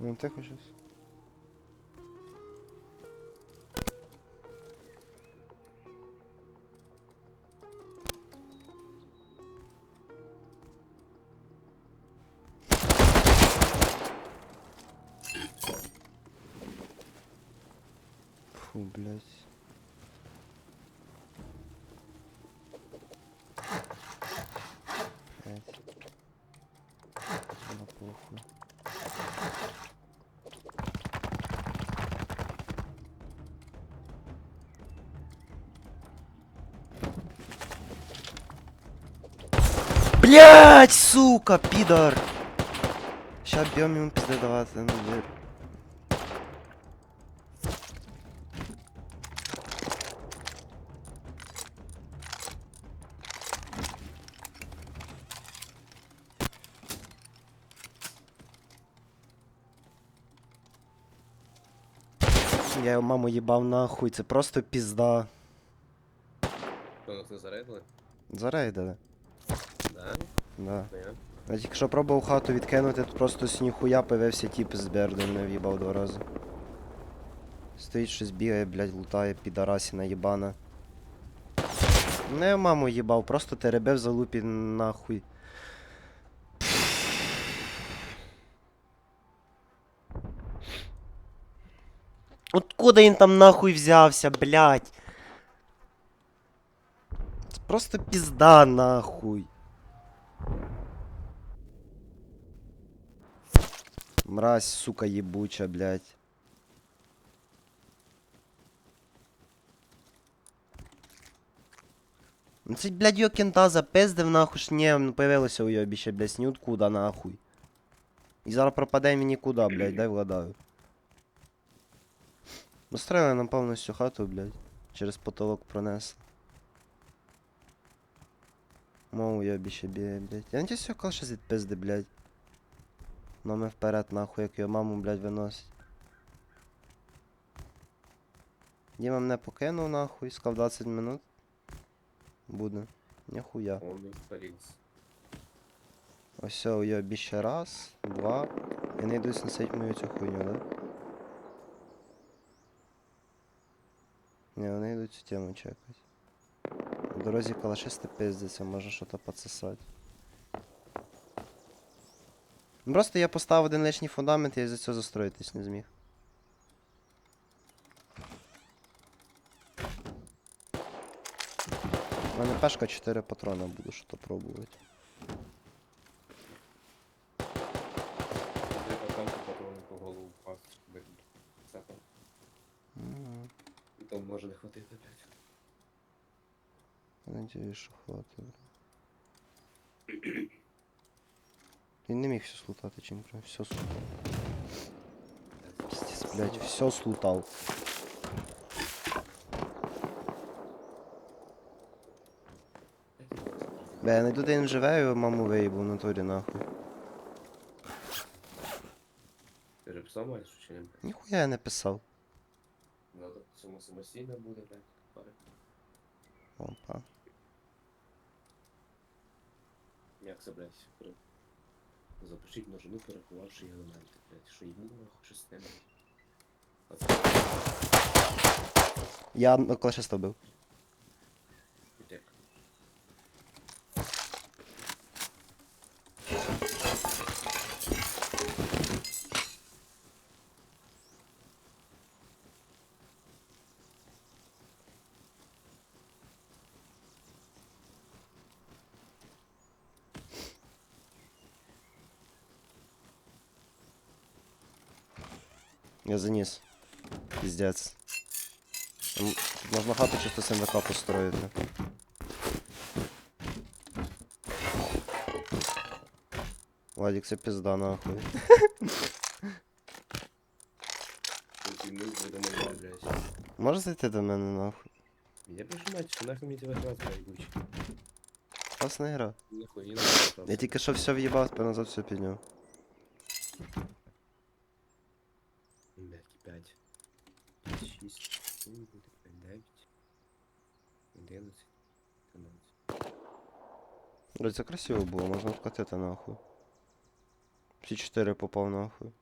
Ну тихо щас. Фу, блядь. Блядь. Ну похуй. Блять, сука, підар! Ща б'єм йому пізди давати, ну вір. Я його маму їбав нахуй, це просто пізда. Що нас не зарейдили? Зарейдили. Да? Я. Тільки що пробував хату відкинути, тут просто з ніхуя появився тіп з бердом, мене в'їбав два рази. Стоїть щось бігає, блядь, лутає, підарасіна їбана. Не маму їбав, просто теребев залупі нахуй. Откуда він там нахуй взявся, блядь? Просто пізда нахуй. Мразь, сука, ебуча, блядь. Ну це, блядь, його кента запиздив, нахуй ж не, ну появилося у йобі ще, блядь, ніоткуда, нахуй. І зараз пропаде мені нікуди, блядь, дай вгадаю. Настроїли нам повністю хату, блядь. Через потолок пронесли. Мов уйобі ще бігає, блядь. Я надіюсь, його калша відпизди, блядь. Мами вперед, нахуй, як його маму, блядь, виносить. Діма мене покинув, нахуй, сказав 20 минут. Буде. Ніхуя. Не. Ось все, уйобі ще раз, два. І не йдуть сносить мою цю хуйню, да? Ні, вони йдуть цю тему чекать. В дорозі калашисти пиздяться, може що то подсосать. Ну, Просто я поставив один лишній фундамент, я із-за цього застроїтись не зміг. У мене пешка 4 патрона буду що то пробувати. По І там може не хватити опять. Надіюсь, що хватить. Він не міг все слутати, чим прям все слутав. Пиздец, блядь, все слутав. Бля, я найду, де він живе, і маму виїбу в натурі нахуй. Ти же писав маєш чи ні? Ніхуя я не писав. Надо цьому самостійно буде, блядь. пари. Опа. Це, блядь, при... Запишіть ножину, переховавши елементи, блядь. Що йому хоче не блядь. Я на клаше бив. Я заніс. Піздець. Там Можна хату чисто СМВК построїти. Владик, це пізда нахуй. Тут ми будемо мене, блядь. Можеш зайти до мене нахуй? Я прижимать, що нахуй мені тебе грати, блядь, гуч. Класна гра. Нахуй, не надо. Я тільки що все в'їбав, тепер назад все підняв. 6, 7, 9, 11, 12. Блять, це красиво було, можна вкатити нахуй. Всі 4 попав нахуй.